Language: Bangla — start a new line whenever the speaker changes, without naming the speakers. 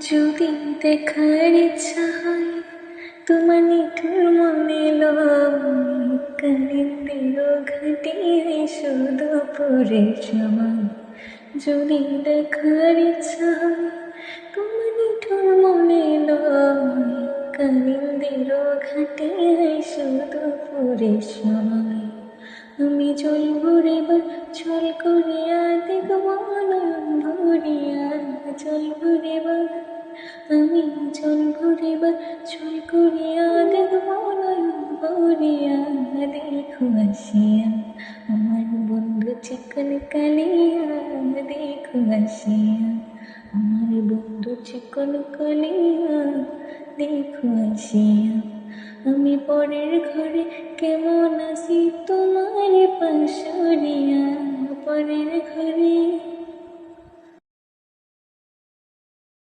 যদি দেখার হয়, তোমার নিঠুর মনে কালিন্দির ঘাটিয়ে শুধু পরে সময়। যদি দেখার হয়, তোমার নিঠুর মনে কালিন্দির ঘাটিয়ে শুধু পরে সময়। আমি জল ভরিবার ছল করিয়া দেখব ভরিয়া ভরিবার আমি জল ভরিবার ছল করিয়া দেখব নয়ন ভরিয়া দেখো আসিয়া আমার বন্ধু চিকন কালিয়া দেখো আসিয়া আমার বন্ধু চিকন কালিয়া দেখো আসিয়া আমি পরের ঘরে কেমন আছি তোমার পাশরিয়া পরের ঘরে